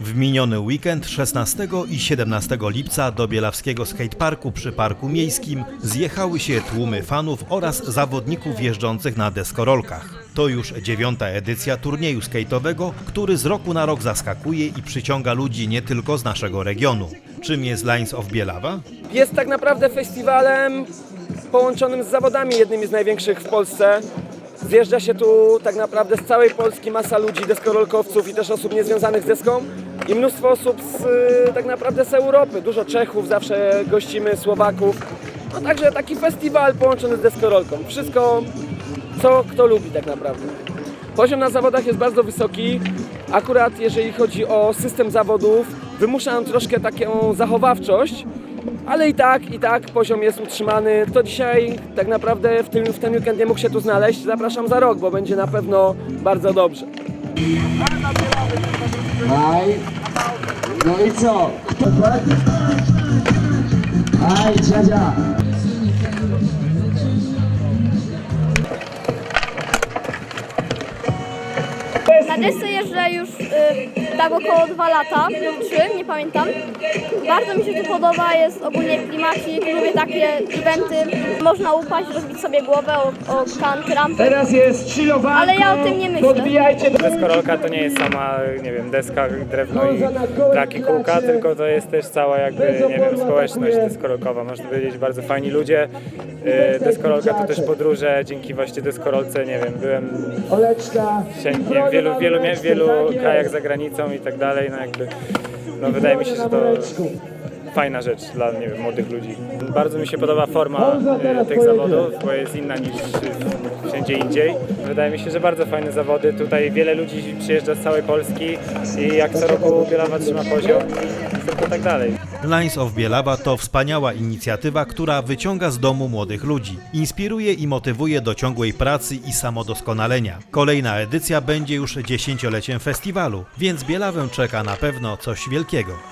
W miniony weekend 16 i 17 lipca do Bielawskiego Skateparku przy Parku Miejskim zjechały się tłumy fanów oraz zawodników jeżdżących na deskorolkach. To już dziewiąta edycja turnieju skate'owego, który z roku na rok zaskakuje i przyciąga ludzi nie tylko z naszego regionu. Czym jest Lines of Bielawa? Jest tak naprawdę festiwalem połączonym z zawodami, jednymi z największych w Polsce. Zjeżdża się tu tak naprawdę z całej Polski masa ludzi, deskorolkowców i też osób niezwiązanych z deską i mnóstwo osób z, y, tak naprawdę z Europy. Dużo Czechów, zawsze gościmy, Słowaków. No także taki festiwal połączony z deskorolką. Wszystko, co kto lubi tak naprawdę. Poziom na zawodach jest bardzo wysoki. Akurat jeżeli chodzi o system zawodów, wymusza on troszkę taką zachowawczość, ale i tak, i tak poziom jest utrzymany. Kto dzisiaj tak naprawdę w, tym, w ten weekend nie mógł się tu znaleźć, zapraszam za rok, bo będzie na pewno bardzo dobrze. Aj. No i co? Aj, dziadzia. Jeżdżę już y, tak około dwa lata, lub trzy, nie pamiętam. Bardzo mi się tu podoba, jest ogólnie klimacik, lubię takie eventy. Można upaść, rozbić sobie głowę o, o kanty, rampy. Teraz jest chillowanko. Ale ja o tym nie myślę. Podbijajcie do... Deskorolka to nie jest sama, nie wiem, deska, drewno i traki kółka, tylko to jest też cała jakby, nie wiem, społeczność deskorolkowa, można powiedzieć, bardzo fajni ludzie. Yy, Deskorolka to też podróże, dzięki właśnie deskorolce, nie wiem, byłem Oleczka. się, nie wiem, w wielu, wielu, w wielu krajach za granicą i tak dalej, no jakby, no wydaje mi się, że to fajna rzecz dla, nie wiem, młodych ludzi. Bardzo mi się podoba forma e, tych zawodów, bo jest inna niż e, wszędzie indziej. Wydaje mi się, że bardzo fajne zawody. Tutaj wiele ludzi przyjeżdża z całej Polski i jak co roku Bielawa trzyma poziom tak dalej. Lines of Bielawa to wspaniała inicjatywa, która wyciąga z domu młodych ludzi, inspiruje i motywuje do ciągłej pracy i samodoskonalenia. Kolejna edycja będzie już dziesięcioleciem festiwalu, więc Bielawę czeka na pewno coś wielkiego.